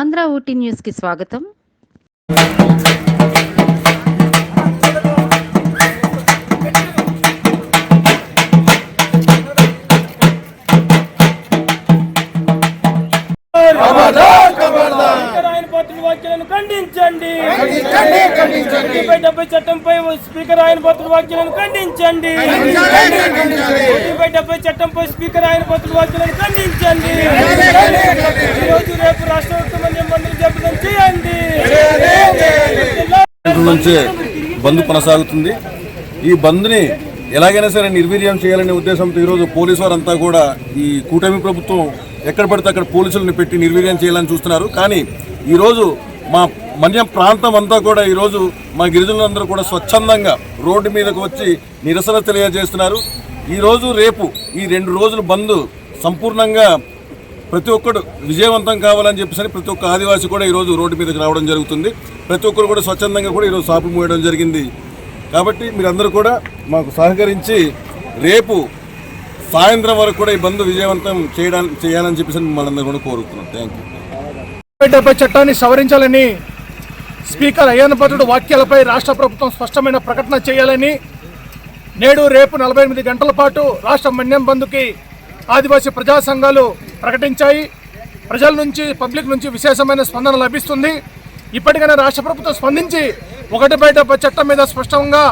ఆంధ్ర ఊటీ న్యూస్కి స్వాగతం. స్పీకర్ ఆయన ఖండించండి. డెబ్బై డెబ్బై చట్టంపై స్పీకర్ ఆయన పాత్ర వ్యాఖ్యలను ఖండించండి. డెబ్బై డెబ్బై చట్టంపై స్పీకర్ ఆయన పాత్ర వ్యాఖ్యలను ఖండించండి. ఈ రోజు రేపు రాష్ట్ర ముఖ్యమంత్రి మంత్రి జపదం చేయండి గంటల నుంచే బంద్ కొనసాగుతుంది. ఈ బంద్ని ఎలాగైనా సరే నిర్వీర్యం చేయాలనే ఉద్దేశంతో ఈరోజు పోలీసు వారంతా కూడా ఈ కూటమి ప్రభుత్వం ఎక్కడ పడితే అక్కడ పోలీసులను పెట్టి నిర్వీర్యం చేయాలని చూస్తున్నారు. కానీ ఈరోజు మా మన్యం ప్రాంతం అంతా కూడా ఈరోజు మా గిరిజనులందరూ కూడా స్వచ్ఛందంగా రోడ్డు మీదకు వచ్చి నిరసన తెలియజేస్తున్నారు. ఈరోజు రేపు ఈ రెండు రోజులు బంద్ సంపూర్ణంగా ప్రతి ఒక్కడు విజయవంతం కావాలని చెప్పేసి ప్రతి ఒక్క ఆదివాసి కూడా ఈరోజు రోడ్డు మీదకి రావడం జరుగుతుంది. ప్రతి ఒక్కరు కూడా స్వచ్ఛందంగా కూడా ఈరోజు షాపులు మూయడం జరిగింది. కాబట్టి మీరందరూ కూడా మాకు సహకరించి రేపు సాయంత్రం వరకు కూడా ఈ బంద్ విజయవంతం చేయడానికి చేయాలని చెప్పేసి మిమ్మల్ని అందరూ కూడా కోరుతున్నాం థ్యాంక్ యూ. డెబ్బై చట్టాన్ని సవరించాలని స్పీకర్ అయ్యన్నపత్రుడు వాక్యాలపై రాష్ట్ర ప్రభుత్వం స్పష్టమైన ప్రకటన చేయాలని నేడు రేపు నలభై ఎనిమిది గంటల పాటు రాష్ట్ర మన్యం బంద్కి ఆదివాసీ ప్రజా సంఘాలు ప్రకటించాయి. ప్రజల నుంచి పబ్లిక్ నుంచి విశేషమైన స్పందన లభిస్తుంది. ఇప్పటికైనా రాష్ట్ర ప్రభుత్వం స్పందించి ఒకటి బై డెబ్బై చట్టం మీద స్పష్టంగా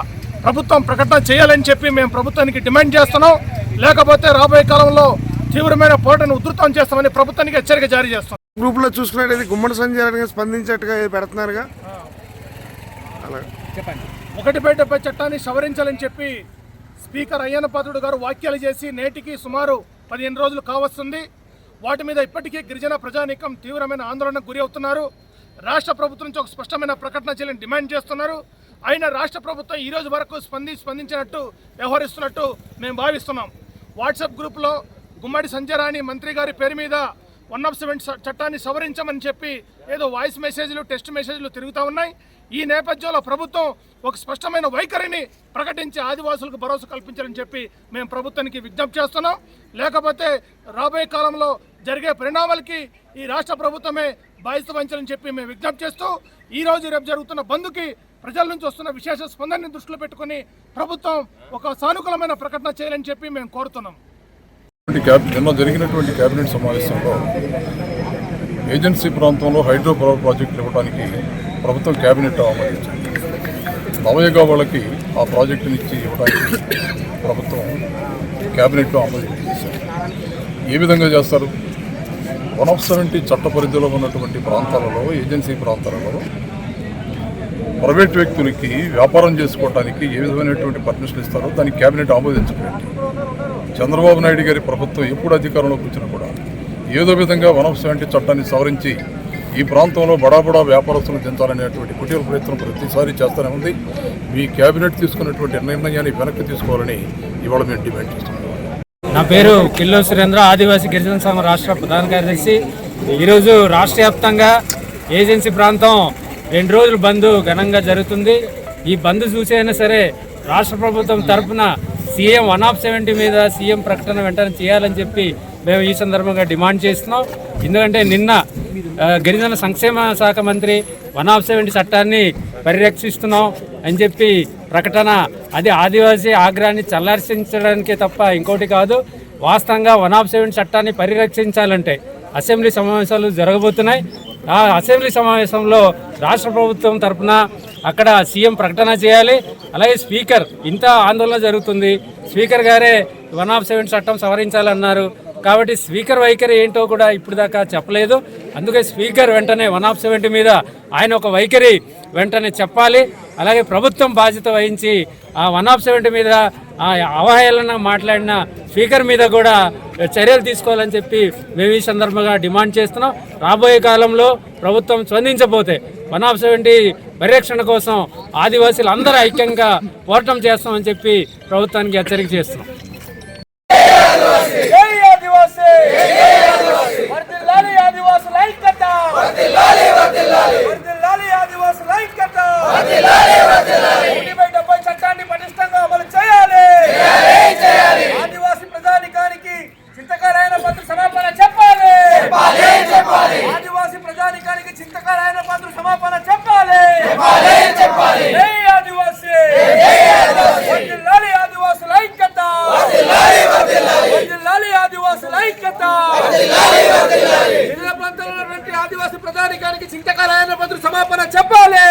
ప్రభుత్వం ప్రకటన చేయాలని చెప్పి మేము ప్రభుత్వానికి డిమాండ్ చేస్తున్నాం. లేకపోతే రాబోయే కాలంలో తీవ్రమైన పోరాటాన్ని ఉధృతం చేస్తామని ప్రభుత్వానికి హెచ్చరిక జారీ చేస్తున్నాం. గ్రూప్లో చూసుకున్నట్టయితే గుమ్మడి సంజయ్ స్పందించట్టుగా పెడుతున్నారుగా. అలా. ఒకటి బై డెబ్బై చట్టాన్ని సవరించాలని చెప్పి స్పీకర్ అయ్యన్నపాత్రుడు గారు వ్యాఖ్యలు చేసి నేటికి సుమారు పదిహేను రోజులు కావస్తుంది. వాటి మీద ఇప్పటికీ గిరిజన ప్రజానీకం తీవ్రమైన ఆందోళనకు గురి అవుతున్నారు. రాష్ట్ర ప్రభుత్వం నుంచి ఒక స్పష్టమైన ప్రకటన చేయాలని డిమాండ్ చేస్తున్నారు. అయినా రాష్ట్ర ప్రభుత్వం ఈ రోజు వరకు స్పంది స్పందించినట్టు వ్యవహరిస్తున్నట్టు మేము భావిస్తున్నాం. వాట్సాప్ గ్రూప్లో గుమ్మడి సంజయరాణి మంత్రి గారి పేరు మీద వన్ ఆఫ్ సెవెన్ చట్టాన్ని సవరించమని చెప్పి ఏదో వాయిస్ మెసేజ్లు టెస్ట్ మెసేజ్లు తిరుగుతూ ఉన్నాయి. ఈ నేపథ్యంలో ప్రభుత్వం ఒక స్పష్టమైన వైఖరిని ప్రకటించి ఆదివాసులకు భరోసా కల్పించాలని చెప్పి మేము ప్రభుత్వానికి విజ్ఞప్తి చేస్తున్నాం. లేకపోతే రాబోయే కాలంలో జరిగే పరిణామాలకి ఈ రాష్ట్ర ప్రభుత్వమే బాధ్యత వహించాలని చెప్పి మేము విజ్ఞప్తి చేస్తూ ఈ రోజు రేపు జరుగుతున్న బంద్కి ప్రజల నుంచి వస్తున్న విశేష స్పందనని దృష్టిలో పెట్టుకుని ప్రభుత్వం ఒక సానుకూలమైన ప్రకటన చేయాలని చెప్పి మేము కోరుతున్నాం. నిన్న జరిగినటువంటి కేబినెట్ సమావేశంలో ఏజెన్సీ ప్రాంతంలో హైడ్రో పవర్ ప్రాజెక్టులు ఇవ్వడానికి ప్రభుత్వం కేబినెట్ ఆమోదించింది. నవయగా వాళ్ళకి ఆ ప్రాజెక్టుని ఇచ్చి ఇవ్వడానికి ప్రభుత్వం కేబినెట్లో ఆమోదం ఏ విధంగా చేస్తారు? వన్ ఆఫ్ సెవెంటీ చట్ట పరిధిలో ఉన్నటువంటి ప్రాంతాలలో ఏజెన్సీ ప్రాంతాలలో ప్రైవేట్ వ్యక్తులకి వ్యాపారం చేసుకోవడానికి ఏ విధమైనటువంటి పర్మిషన్ ఇస్తారో దానికి కేబినెట్ ఆమోదించబడింది చంద్రబాబు నాయుడు గారి ప్రభుత్వం ఎప్పుడు అధికారంలోకి వచ్చినా కూడా ఏదో విధంగా వన్ ఆఫ్ సెవెంటీ చట్టాన్ని సవరించి ఈ ప్రాంతంలో బడా వ్యాపారస్తులను వ్యాపారస్తులు దించాలనేటువంటి కుటీర ప్రయత్నం ప్రతిసారి చేస్తూనే ఉంది. మీ కేబినెట్ తీసుకున్నటువంటి నిర్ణయాన్ని వెనక్కి తీసుకోవాలని ఇవాళ మేము డిమాండ్ చేస్తున్నాం. నా పేరు కిల్లో సురేంద్ర ఆదివాసీ గిరిజన సంఘం రాష్ట్ర ప్రధాన కార్యదర్శి. ఈరోజు రాష్ట్ర వ్యాప్తంగా ఏజెన్సీ ప్రాంతం రెండు రోజులు బంద్ ఘనంగా జరుగుతుంది. ఈ బంద్ చూసైనా సరే రాష్ట్ర ప్రభుత్వం తరఫున సీఎం వన్ ఆఫ్ సెవెంటీ మీద సీఎం ప్రకటన వెంటనే చేయాలని చెప్పి మేము ఈ సందర్భంగా డిమాండ్ చేస్తున్నాం. ఎందుకంటే నిన్న గిరిజన సంక్షేమ శాఖ మంత్రి వన్ ఆఫ్ సెవెంటీ చట్టాన్ని పరిరక్షిస్తున్నాం అని చెప్పి ప్రకటన అది ఆదివాసీ ఆగ్రహాన్ని చల్లార్చించడానికే తప్ప ఇంకోటి కాదు. వాస్తవంగా వన్ ఆఫ్ సెవెన్ చట్టాన్ని పరిరక్షించాలంటే అసెంబ్లీ సమావేశాలు జరగబోతున్నాయి. ఆ అసెంబ్లీ సమావేశంలో రాష్ట్ర ప్రభుత్వం తరఫున అక్కడ సీఎం ప్రకటన చేయాలి. అలాగే స్పీకర్ ఇంత ఆందోళన జరుగుతుంది. స్పీకర్ గారే వన్ ఆఫ్ సెవెన్ చట్టం సవరించాలన్నారు. కాబట్టి స్పీకర్ వైఖరి ఏంటో కూడా ఇప్పుడు దాకా చెప్పలేదు. అందుకే స్పీకర్ వెంటనే వన్ ఆఫ్ సెవెంటీ మీద ఆయన ఒక వైఖరి వెంటనే చెప్పాలి. అలాగే ప్రభుత్వం బాధ్యత వహించి ఆ వన్ ఆఫ్ సెవెంటీ మీద ఆ అవహేళన మాట్లాడిన స్పీకర్ మీద కూడా చర్యలు తీసుకోవాలని చెప్పి మేము ఈ సందర్భంగా డిమాండ్ చేస్తున్నాం. రాబోయే కాలంలో ప్రభుత్వం స్పందించబోతే వన్ ఆఫ్ సెవెంటీ పరిరక్షణ కోసం ఆదివాసీలు అందరూ ఐక్యంగా పోరాటం చేస్తామని చెప్పి ప్రభుత్వానికి హెచ్చరిక చేస్తున్నాం. ఆదివాసుల ఐక్యత వర్ధిల్లాలి ఆదివాసుల ఐక్యత ఒకటి బై డెబ్బై చట్టాన్ని పటిష్టంగా అమలు చేయాలి ఆదివాసీ ప్రజానికానికి చింతకారాయన పత్ర సమాపన చెప్పాలి ఆదివాసీ ప్రజానికానికి చింత చింతకారాయణ పాత్ర సమాపన చెప్పాలి జై ఆదివాసీ వర్ధిల్లాలి ఆదివాసుల ఐక్యత వర్ధిల్లాలి ఆదివాసుల ఐక్యత. గిరిజన ప్రాంతంలో ఉన్నటువంటి ఆదివాసీ ప్రధానికానికి చింతకారాయణ పత్ర సమాపన చెప్పాలి.